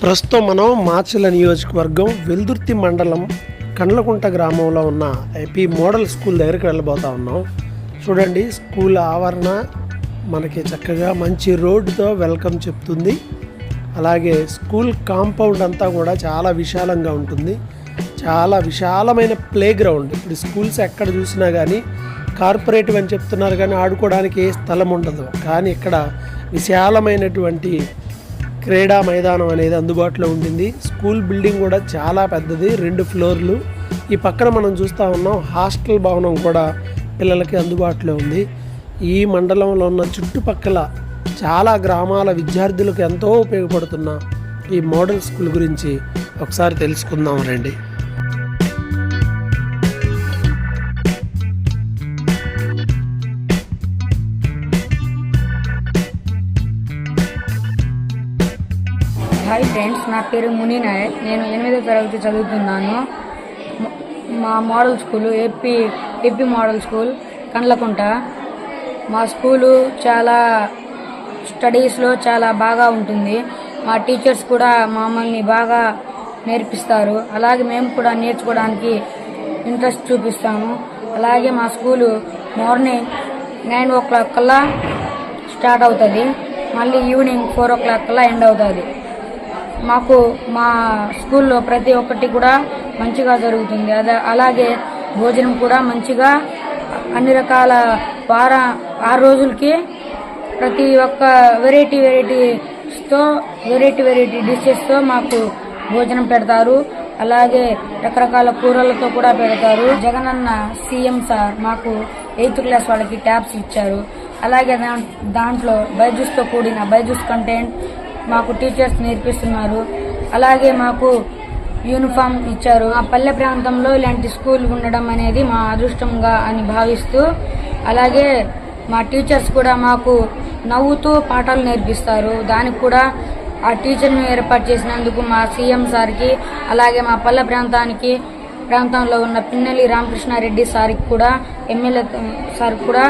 ప్రస్తుతం మనం మాచల నియోజకవర్గం వెల్దుర్తి మండలం కండ్లకుంట గ్రామంలో ఉన్న ఏపీ మోడల్ స్కూల్ దగ్గరికి వెళ్ళబోతా ఉన్నాం. చూడండి స్కూల్ ఆవరణ మనకి చక్కగా మంచి రోడ్డుతో వెల్కమ్ చెప్తుంది. అలాగే స్కూల్ కాంపౌండ్ అంతా కూడా చాలా విశాలంగా ఉంటుంది. చాలా విశాలమైన ప్లే గ్రౌండ్ ఇప్పుడు స్కూల్స్ ఎక్కడ చూసినా కానీ కార్పొరేటివ్ అని చెప్తున్నారు కానీ ఆడుకోవడానికి ఏ స్థలం ఉండదు. కానీ ఇక్కడ విశాలమైనటువంటి క్రీడా మైదానం అనేది అందుబాటులో ఉండింది. స్కూల్ బిల్డింగ్ కూడా చాలా పెద్దది రెండు ఫ్లోర్లు. ఈ పక్కన మనం చూస్తూ ఉన్నాం హాస్టల్ భవనం కూడా పిల్లలకి అందుబాటులో ఉంది. ఈ మండలంలో ఉన్న చుట్టుపక్కల చాలా గ్రామాల విద్యార్థులకు ఎంతో ఉపయోగపడుతున్న ఈ మోడల్ స్కూల్ గురించి ఒకసారి తెలుసుకుందాం రండి. హాయ్ ఫ్రెండ్స్ నా పేరు ముని నాయక్. నేను ఎనిమిదో తరగతి చదువుతున్నాను. మా model school AP AP model school Kandlakunta. మా స్కూలు చాలా స్టడీస్లో చాలా బాగా ఉంటుంది. మా టీచర్స్ కూడా మమ్మల్ని బాగా నేర్పిస్తారు. అలాగే మేము కూడా నేర్చుకోవడానికి ఇంట్రెస్ట్ చూపిస్తాము. అలాగే మా school morning nine o'clock కల్లా స్టార్ట్ అవుతుంది. మళ్ళీ ఈవినింగ్ ఫోర్ ఓ క్లాక్ కల్లా ఎండ్ అవుతుంది. మాకు మా స్కూల్లో ప్రతి ఒక్కటి కూడా మంచిగా జరుగుతుంది. అదే అలాగే భోజనం కూడా మంచిగా అన్ని రకాల వార ఆరు రోజులకి ప్రతి ఒక్క వెరైటీ వెరైటీస్తో వెరైటీ వెరైటీ డిషెస్తో మాకు భోజనం పెడతారు. అలాగే రకరకాల కూరలతో కూడా పెడతారు. జగనన్న సీఎం సార్ మాకు ఎయిత్ క్లాస్ వాళ్ళకి ట్యాబ్స్ ఇచ్చారు. అలాగే దాంట్లో బైజూస్తో కూడిన బైజూస్ కంటెంట్ మాకు టీచర్స్ నేర్పిస్తున్నారు. అలాగే మాకు యూనిఫామ్ ఇచ్చారు. మా పల్లె ప్రాంతంలో ఇలాంటి స్కూల్ ఉండడం అనేది మా అదృష్టంగా అని భావిస్తూ అలాగే మా టీచర్స్ కూడా మాకు నవ్వుతూ పాఠాలు నేర్పిస్తారు. దానికి కూడా ఆ టీచర్ని ఏర్పాటు చేసినందుకు మా సీఎం సార్కి అలాగే మా పల్లె ప్రాంతానికి ప్రాంతంలో ఉన్న పిన్నెల్లి రామకృష్ణారెడ్డి సార్కి కూడా ఎమ్మెల్యే సార్ కూడా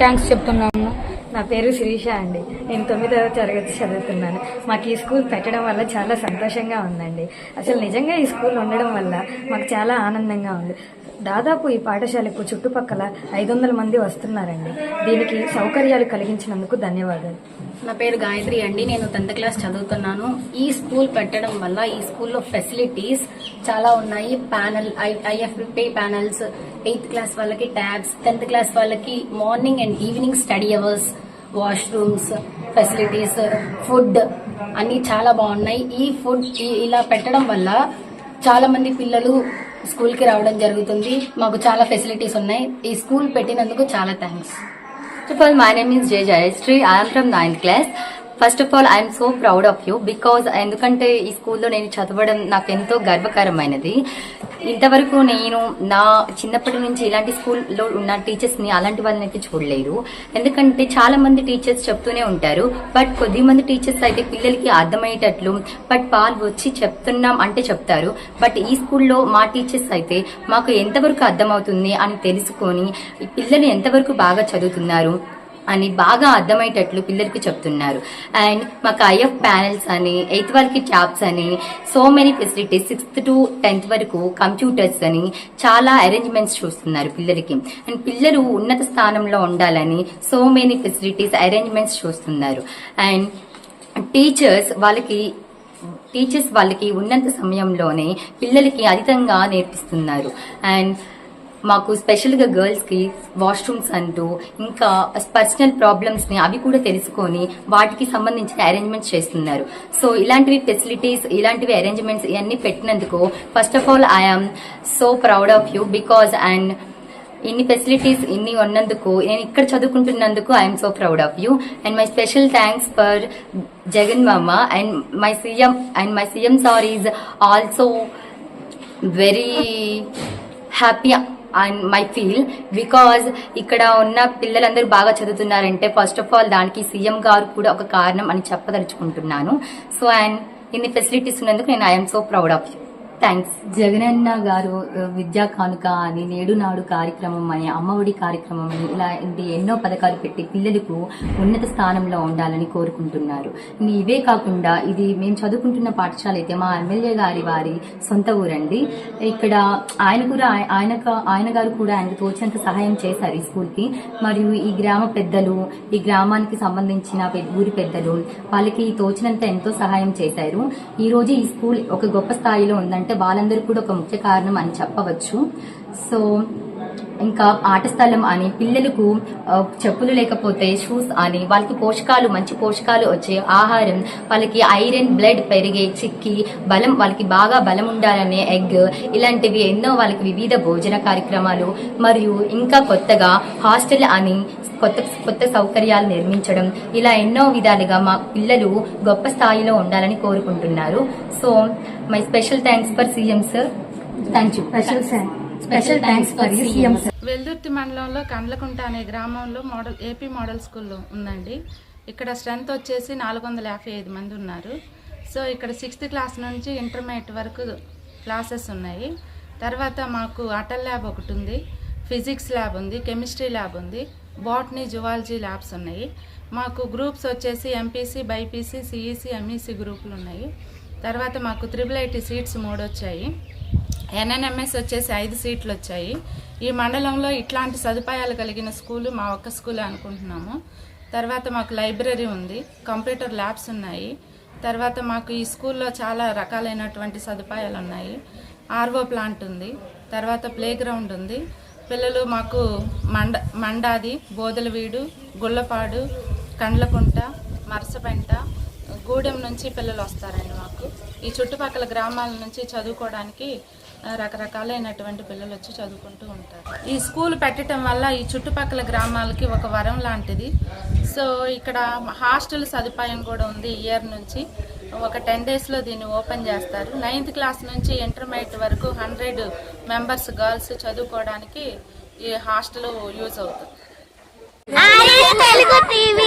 థ్యాంక్స్ చెప్తున్నాము నా పేరు శిరీష అండి. నేను తొమ్మిదవ తరగతి చదువుతున్నాను. మాకు ఈ స్కూల్ పెట్టడం వల్ల చాలా సంతోషంగా ఉందండి. అసలు నిజంగా ఈ స్కూల్ ఉండడం వల్ల మాకు చాలా ఆనందంగా ఉంది. దాదాపు ఈ పాఠశాలకు చుట్టుపక్కల ఐదు వందల మంది వస్తున్నారండి. దీనికి సౌకర్యాలు కలిగించినందుకు ధన్యవాదాలు. నా పేరు గాయత్రి అండి. నేను టెన్త్ క్లాస్ చదువుతున్నాను. ఈ స్కూల్ పెట్టడం వల్ల ఈ స్కూల్లో ఫెసిలిటీస్ చాలా ఉన్నాయి. Panel IFP panels eighth class వాళ్ళకి ట్యాబ్స్ టెన్త్ క్లాస్ వాళ్ళకి morning and evening study hours washrooms facilities food అన్నీ చాలా బాగున్నాయి ఈ ఫుడ్ ఇలా పెట్టడం వల్ల చాలా మంది పిల్లలు స్కూల్కి రావడం జరుగుతుంది మాకు చాలా ఫెసిలిటీస్ ఉన్నాయి ఈ స్కూల్ పెట్టినందుకు చాలా thanks first of all my name is Jay Jayashree. I am from 9th class. First of all I'm so proud of you because ఎందుకంటే ఈ స్కూల్లో నేను చదవడం నాకు ఎంతో గర్వకరమైనది ఇంతవరకు నేను నా చిన్నప్పటి నుంచి ఇలాంటి స్కూల్లో ఉన్న టీచర్స్ని అలాంటి వాళ్ళని అయితే ఎందుకంటే చాలా మంది టీచర్స్ చెప్తూనే ఉంటారు బట్ కొద్ది మంది టీచర్స్ అయితే పిల్లలకి అర్థమయ్యేటట్లు బట్ వాళ్ళు వచ్చి చెప్తున్నాం అంటే చెప్తారు. బట్ ఈ స్కూల్లో మా టీచర్స్ అయితే మాకు ఎంతవరకు అర్థమవుతుంది అని తెలుసుకొని పిల్లలు ఎంతవరకు బాగా చదువుతున్నారు అని బాగా అర్థమయ్యేటట్లు పిల్లలకి చెప్తున్నారు. అండ్ మాకు ఐఎఫ్ ప్యానెల్స్ అని ఎయిత్ వరకు ట్యాబ్స్ అని so many facilities sixth to tenth వరకు కంప్యూటర్స్ అని చాలా అరేంజ్మెంట్స్ చూస్తున్నారు పిల్లలకి. అండ్ పిల్లలు ఉన్నత స్థానంలో ఉండాలని సో మెనీ ఫెసిలిటీస్ అరేంజ్మెంట్స్ చూస్తున్నారు. అండ్ టీచర్స్ వాళ్ళకి టీచర్స్ వాళ్ళకి ఉన్నంత సమయంలోనే పిల్లలకి అధికంగా నేర్పిస్తున్నారు. అండ్ మాకు స్పెషల్గా గర్ల్స్కి వాష్రూమ్స్ అంటూ ఇంకా పర్సనల్ ప్రాబ్లమ్స్ని అవి కూడా తెలుసుకొని వాటికి సంబంధించిన అరేంజ్మెంట్స్ చేస్తున్నారు. సో ఇలాంటివి ఫెసిలిటీస్ ఇలాంటివి అరేంజ్మెంట్స్ ఇవన్నీ పెట్టినందుకు first of all I'm so proud of you because and ఇన్ని ఫెసిలిటీస్ ఇన్ని ఉన్నందుకు నేను ఇక్కడ చదువుకుంటున్నందుకు I'm so proud of you and my special thanks for Jagan మామ and my CM and my CM sir is also very happy and my feel because ఇక్కడ ఉన్న పిల్లలందరూ బాగా చదువుతున్నారంటే ఫస్ట్ ఆఫ్ ఆల్ దానికి సీఎం గారు కూడా ఒక కారణం అని చెప్పదలుచుకుంటున్నాను. సో అండ్ ఇన్ని ఫెసిలిటీస్ ఉన్నందుకు నేను I'm so proud of you thanks Jagananna గారు విద్యా కానుక అని నేడు నాడు కార్యక్రమం అని అమ్మఒడి కార్యక్రమం అని ఇలాంటి ఎన్నో పథకాలు పెట్టి పిల్లలకు ఉన్నత స్థానంలో ఉండాలని కోరుకుంటున్నారు. ఇవే కాకుండా ఇది మేము చదువుకుంటున్న పాఠశాల అయితే మా ఎమ్మెల్యే గారి వారి సొంత ఊరండి. ఇక్కడ ఆయన కూడా ఆయన ఆయన గారు కూడా ఆయనకు తోచినంత సహాయం చేశారు ఈ స్కూల్కి మరియు ఈ గ్రామ పెద్దలు ఈ గ్రామానికి సంబంధించిన ఊరి పెద్దలు వాళ్ళకి తోచినంత ఎంతో సహాయం చేశారు. ఈరోజు ఈ స్కూల్ ఒక గొప్ప స్థాయిలో ఉందంటే వాళ్ళందరూ కూడా ఒక ముఖ్య కారణం అని చెప్పవచ్చు. సో ఇంకా ఆట స్థలం అని పిల్లలకు చెప్పులు లేకపోతే షూస్ అని వాళ్ళకి పోషకాలు మంచి పోషకాలు వచ్చే ఆహారం వాళ్ళకి ఐరన్ బ్లడ్ పెరిగే చిక్కి బలం వాళ్ళకి బాగా బలం ఉండాలనే ఎగ్ ఇలాంటివి ఎన్నో వాళ్ళకి వివిధ భోజన కార్యక్రమాలు మరియు ఇంకా కొత్తగా హాస్టల్ అని కొత్త కొత్త సౌకర్యాలు నిర్మించడం ఇలా ఎన్నో విధాలుగా మా పిల్లలు గొప్ప స్థాయిలో ఉండాలని కోరుకుంటున్నారు. So my special thanks for CM sir thank you special special thanks for you CM sir Veldurthi మండలంలో కండ్లకుంట అనే గ్రామంలో మోడల్ ఏపీ మోడల్ స్కూల్ ఉందండి. ఇక్కడ స్ట్రెంత్ వచ్చేసి నాలుగు వందల యాభై ఐదు మంది ఉన్నారు. సో ఇక్కడ సిక్స్త్ క్లాస్ నుంచి ఇంటర్మీడియట్ వరకు క్లాసెస్ ఉన్నాయి. తర్వాత మాకు అటల్ ల్యాబ్ ఒకటి ఉంది ఫిజిక్స్ ల్యాబ్ ఉంది కెమిస్ట్రీ ల్యాబ్ ఉంది బాటనీ జువాలజీ ల్యాబ్స్ ఉన్నాయి. మాకు గ్రూప్స్ వచ్చేసి ఎంపీసీ బైపీసీ సిఈసీ ఎంఈసీ గ్రూపులు ఉన్నాయి. తర్వాత మాకు త్రిబుల్ ఐటీ సీట్స్ మూడు వచ్చాయి ఎన్ఎన్ఎంఎస్ వచ్చేసి ఐదు సీట్లు వచ్చాయి. ఈ మండలంలో ఇట్లాంటి సదుపాయాలు కలిగిన స్కూలు మా ఒక్క స్కూలే అనుకుంటున్నాము. తర్వాత మాకు లైబ్రరీ ఉంది కంప్యూటర్ ల్యాబ్స్ ఉన్నాయి. తర్వాత మాకు ఈ స్కూల్లో చాలా రకాలైనటువంటి సదుపాయాలు ఉన్నాయి. ఆర్వో ప్లాంట్ ఉంది తర్వాత ప్లే గ్రౌండ్ ఉంది. పిల్లలు మాకు మండ మండాది బోదలవీడు గుల్లపాడు కండ్లకుంట మరసపెంట గూడెం నుంచి పిల్లలు వస్తారండి మాకు. ఈ చుట్టుపక్కల గ్రామాల నుంచి చదువుకోవడానికి రకరకాలైనటువంటి పిల్లలు వచ్చి చదువుకుంటూ ఉంటారు. ఈ స్కూల్ పెట్టడం వల్ల ఈ చుట్టుపక్కల గ్రామాలకి ఒక వరం లాంటిది. సో ఇక్కడ హాస్టల్ సదుపాయం కూడా ఉంది ఇయర్ నుంచి. ఒక టెన్ డేస్లో దీన్ని ఓపెన్ చేస్తారు. నైన్త్ క్లాస్ నుంచి ఇంటర్మీడియట్ వరకు హండ్రెడ్ మెంబర్స్ గర్ల్స్ చదువుకోవడానికి ఈ హాస్టల్ యూజ్ అవుతుంది. తెలుగు టీవీ